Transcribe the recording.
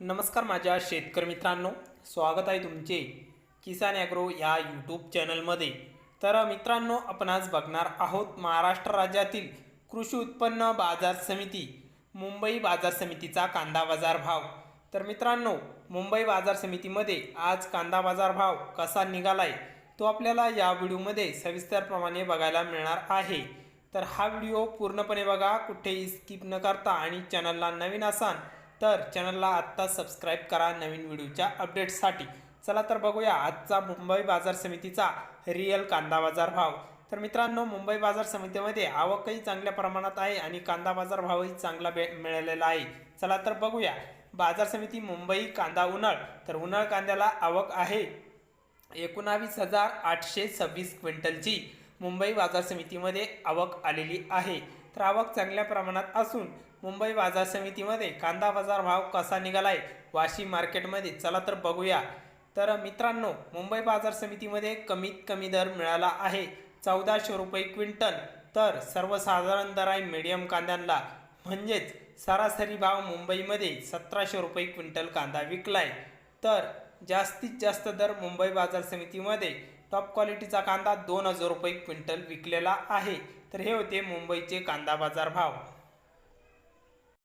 नमस्कार माझ्या शेतकरी मित्रांनो स्वागत आहे तुमचे किसान ॲग्रो या यूट्यूब चॅनलमध्ये. तर मित्रांनो आपण आज बघणार आहोत महाराष्ट्र राज्यातील कृषी उत्पन्न बाजार समिती मुंबई बाजार समितीचा कांदा बाजार भाव. तर मित्रांनो मुंबई बाजार समितीमध्ये आज कांदा बाजार भाव कसा निघालाय तो आपल्याला या व्हिडिओमध्ये सविस्तरप्रमाणे बघायला मिळणार आहे. तर हा व्हिडिओ पूर्णपणे बघा कुठेही स्किप न करता आणि चॅनलला नवीन असाल तर चॅनलला आत्ता सबस्क्राईब करा नवीन व्हिडिओच्या अपडेट्ससाठी चला तर बघूया आजचा मुंबई बाजार समितीचा रिअल कांदा बाजार भाव. तर मित्रांनो मुंबई बाजार समितीमध्ये आवकही चांगल्या प्रमाणात आहे आणि कांदा बाजार भावही चांगला बे मिळालेला आहे. चला तर बघूया. बाजार समिती मुंबई कांदा उन्हाळ. तर उन्हाळ कांद्याला आवक आहे एकोणावीस हजार आठशे सव्वीस क्विंटलची. मुंबई बाजार समितीमध्ये आवक आलेली आहे. तर आवक चांगल्या प्रमाणात असून मुंबई बाजार समितीमध्ये कांदा बाजार भाव कसा निघालाय वाशी मार्केटमध्ये? चला तर बघूया. तर मित्रांनो मुंबई बाजार समितीमध्ये कमीत कमी दर मिळाला आहे. चौदाशे रुपये क्विंटल. तर सर्वसाधारण दर आहे मीडियम कांद्यांना. म्हणजेच सरासरी भाव मुंबईमध्ये सतराशे रुपये क्विंटल कांदा विकलाय. तर जास्तीत जास्त दर मुंबई बाजार समितीमध्ये टॉप क्वालिटीचा कांदा दोन हजार रुपये क्विंटल विकलेला आहे. तर हे होते मुंबईचे कांदा बाजार भाव.